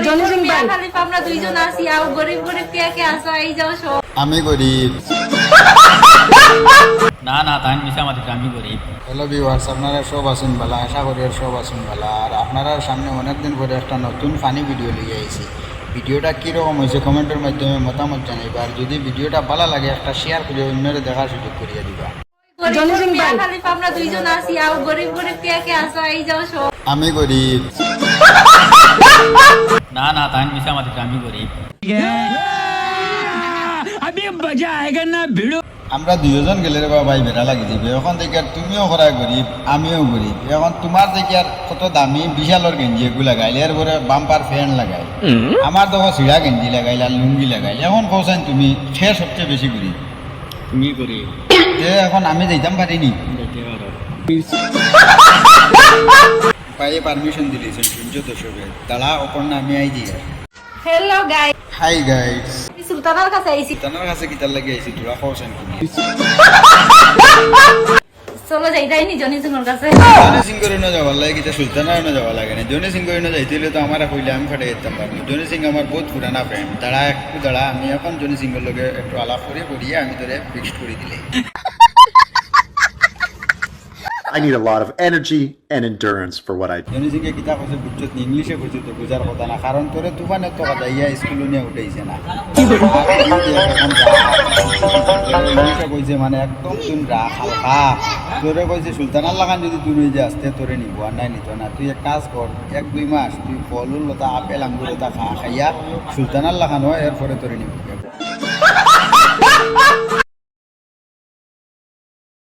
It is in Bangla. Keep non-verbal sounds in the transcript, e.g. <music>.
গরিব জনি সিং মিয়া ভাই। আমরা দুইজন আছি। আর গরিব গরিব কে কে আসো এই যাও সব আমি গরিব। <laughs> না না তাই মিশা মাতি আমি গরিব। হ্যালো ভিউয়ার্স আপনারা সব আছেন ভালো আশা করি আর সব আছেন ভালো। আর আপনারা সামনে অনেকদিন পরে একটা নতুন ফানি ভিডিও লিয়ে আইছি। ভিডিওটা কীরকম হয়েছে কমেন্টের মাধ্যমে মতামত জানাইবা। আর যদি ভিডিওটা ভালো লাগে একটা শেয়ার করে অন্যরা দেখার সুযোগ করিয়ে দিবা। আমরা দুইজন আছি। আর গরিব গরিব কে কে আসো এই যাও সব আমি গরিব। <laughs> না না তাই মিশা মাতি আমি গরিব। আমরা দুজন গেলে রে বাবা ভাই বেড়া লাগি যাবে এখন দেখি আর তুমিও করা গরিব আমিও গরিব। এখন তোমার দেখি আর কত দামি বিশালর গেঞ্জি এগুলো লাগাইলে আর পরে বাম্পার ফ্যান লাগাই। আমার দেখো সিড়া গেঞ্জি লাগাইলে আর লুঙ্গি লাগাইলে। এখন কৌছেন তুমি সে সবচেয়ে বেশি গরিব। তুমি গরিব। যে এখন আমি যাইতাম পারিনি। <laughs> পায়ে পারমিশন দিলেছেন শুনছো তো সবে দাঁড়া অপর্ণা আমি আই দিই হ্যালো গাই হাই গাইস সুলতানার কাছে আইছি। তানার কাছে কিতার লাগে আইছি? তোরা কৌছেন কি চলো যাই যাইনি জনি সিংহর কাছে। জনি সিং করে না যাওয়ার লাগে কিতা সুলতানা না যাওয়া লাগে না। জনি সিং করে না যাইতে হলে তো আমার কইলে আমি ফাটে যেতাম জনি সিং আমার বহুত পুরানা ফ্রেন্ড দাঁড়া একটু দাঁড়া আমি এখন জনি সিংয়ের লগে একটু আলাপ করে করিয়ে আমি তোরে ফিক্সড করে দিলে। I need a lot of energy and endurance for what I do. কথা না তোরে কথা ইয়া উঠাইছে না কইছে মানে একদম লাগান যদি তুই নিয়ে যাস তোরে নিব আর নাই নিত না তুই এক কাজ কর এক দুই মাস তুই ফলুল লতা আপেল আঙ্গুর লতা খা খাইয়া সুলতানার লাগান হয় এরপরে তোরে নিব